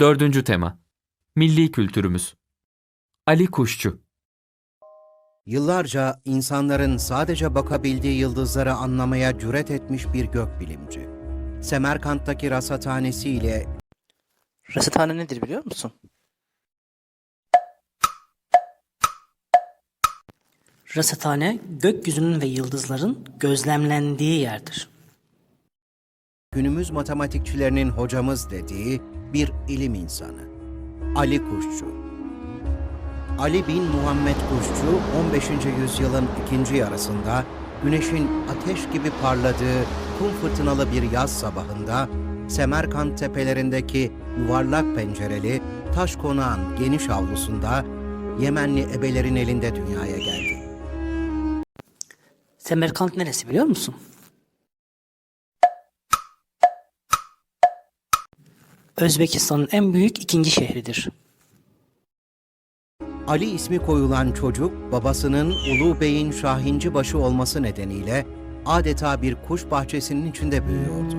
Dördüncü tema. Milli kültürümüz. Ali Kuşçu. Yıllarca insanların sadece bakabildiği yıldızları anlamaya cüret etmiş bir gökbilimci. Semerkant'taki rasathanesiyle Rasathane nedir biliyor musun? Rasathane, gökyüzünün ve yıldızların gözlemlendiği yerdir. Günümüz matematikçilerinin hocamız dediği bir ilim insanı. Ali Kuşçu. Ali bin Muhammed Kuşçu 15. yüzyılın ikinci yarısında güneşin ateş gibi parladığı kum fırtınalı bir yaz sabahında Semerkant tepelerindeki yuvarlak pencereli taş konağın geniş avlusunda Yemenli ebelerin elinde dünyaya geldi. Semerkant neresi biliyor musun? Özbekistan'ın en büyük ikinci şehridir. Ali ismi koyulan çocuk babasının Ulu Bey'in Şahinci başı olması nedeniyle adeta bir kuş bahçesinin içinde büyüyordu.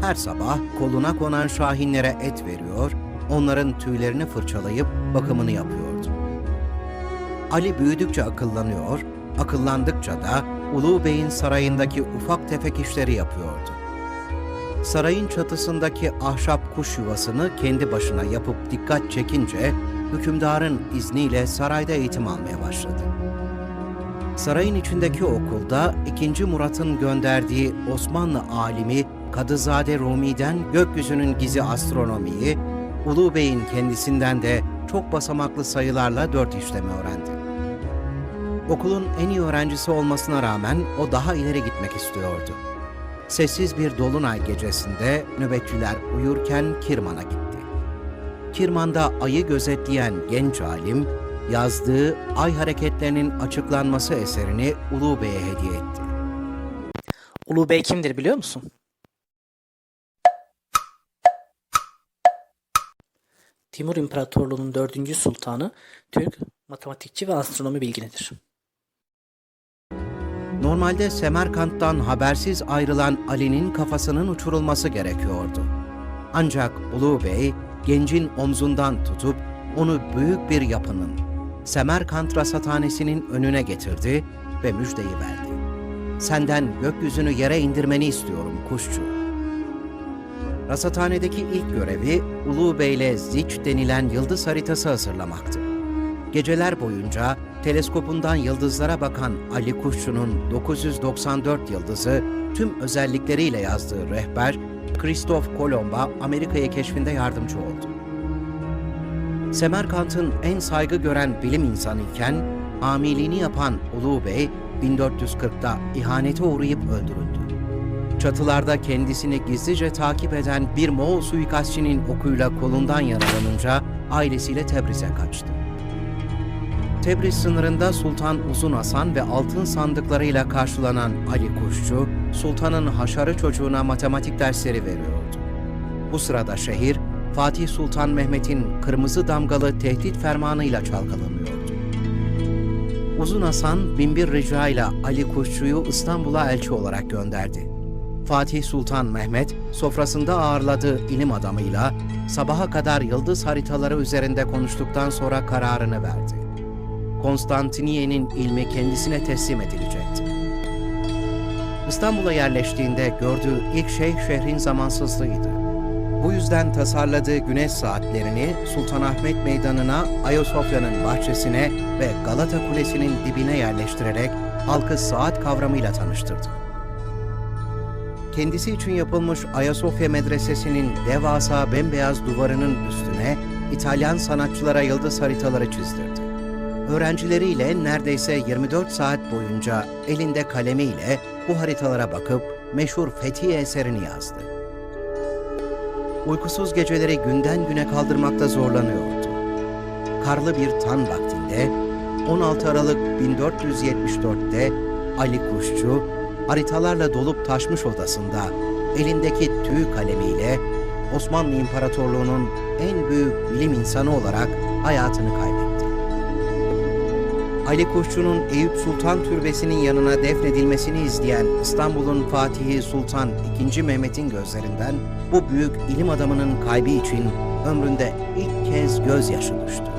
Her sabah koluna konan şahinlere et veriyor, onların tüylerini fırçalayıp bakımını yapıyordu. Ali büyüdükçe akıllanıyor, akıllandıkça da Ulu Bey'in sarayındaki ufak tefek işleri yapıyordu. Sarayın çatısındaki ahşap kuş yuvasını kendi başına yapıp dikkat çekince hükümdarın izniyle sarayda eğitim almaya başladı. Sarayın içindeki okulda 2. Murat'ın gönderdiği Osmanlı alimi Kadızade Rumi'den gökyüzünün gizi astronomiyi, Ulu Bey'in kendisinden de çok basamaklı sayılarla dört işlemi öğrendi. Okulun en iyi öğrencisi olmasına rağmen o daha ileri gitmek istiyordu. Sessiz bir dolunay gecesinde nöbetçiler uyurken Kirman'a gitti. Kirman'da ayı gözetleyen genç alim, yazdığı ay hareketlerinin açıklanması eserini Ulu Bey'e hediye etti. Ulu Bey kimdir biliyor musun? Timur İmparatorluğu'nun dördüncü sultanı, Türk matematikçi ve astronomi bilginidir. Normalde Semerkant'tan habersiz ayrılan Ali'nin kafasının uçurulması gerekiyordu. Ancak Ulu Bey, gencin omzundan tutup onu büyük bir yapının, Semerkant Rasathanesi'nin önüne getirdi ve müjdeyi verdi. Senden gökyüzünü yere indirmeni istiyorum kuşçu. Rasathanedeki ilk görevi Ulu Bey'le Ziç denilen yıldız haritası hazırlamaktı. Geceler boyunca teleskopundan yıldızlara bakan Ali Kuşçu'nun 994 yıldızı tüm özellikleriyle yazdığı rehber Christoph Kolomb'a Amerika'yı keşfinde yardımcı oldu. Semerkant'ın en saygı gören bilim insanı iken amiliğini yapan Ulu Bey 1440'da ihanete uğrayıp öldürüldü. Çatılarda kendisini gizlice takip eden bir Moğol suikastçinin okuyla kolundan yaralanınca ailesiyle Tebriz'e kaçtı. Tebriz sınırında Sultan Uzun Hasan ve altın sandıklarıyla karşılanan Ali Kuşçu, Sultan'ın haşarı çocuğuna matematik dersleri veriyordu. Bu sırada şehir, Fatih Sultan Mehmet'in kırmızı damgalı tehdit fermanıyla çalkalanıyordu. Uzun Hasan, binbir rica ile Ali Kuşçu'yu İstanbul'a elçi olarak gönderdi. Fatih Sultan Mehmet, sofrasında ağırladığı ilim adamıyla sabaha kadar yıldız haritaları üzerinde konuştuktan sonra kararını verdi. Konstantiniye'nin ilmi kendisine teslim edilecekti. İstanbul'a yerleştiğinde gördüğü ilk şey şehrin zamansızlığıydı. Bu yüzden tasarladığı güneş saatlerini Sultanahmet Meydanı'na, Ayasofya'nın bahçesine ve Galata Kulesi'nin dibine yerleştirerek halkı saat kavramıyla tanıştırdı. Kendisi için yapılmış Ayasofya Medresesi'nin devasa bembeyaz duvarının üstüne İtalyan sanatçılara yıldız haritaları çizdirdi öğrencileriyle neredeyse 24 saat boyunca elinde kalemiyle bu haritalara bakıp meşhur Fethiye eserini yazdı. Uykusuz geceleri günden güne kaldırmakta zorlanıyordu. Karlı bir tan vaktinde 16 Aralık 1474'te Ali Kuşçu haritalarla dolup taşmış odasında elindeki tüy kalemiyle Osmanlı İmparatorluğu'nun en büyük bilim insanı olarak hayatını kaybetti. Ali Kuşçu'nun Eyüp Sultan Türbesi'nin yanına defnedilmesini izleyen İstanbul'un Fatihi Sultan II. Mehmet'in gözlerinden bu büyük ilim adamının kaybı için ömründe ilk kez gözyaşı düştü.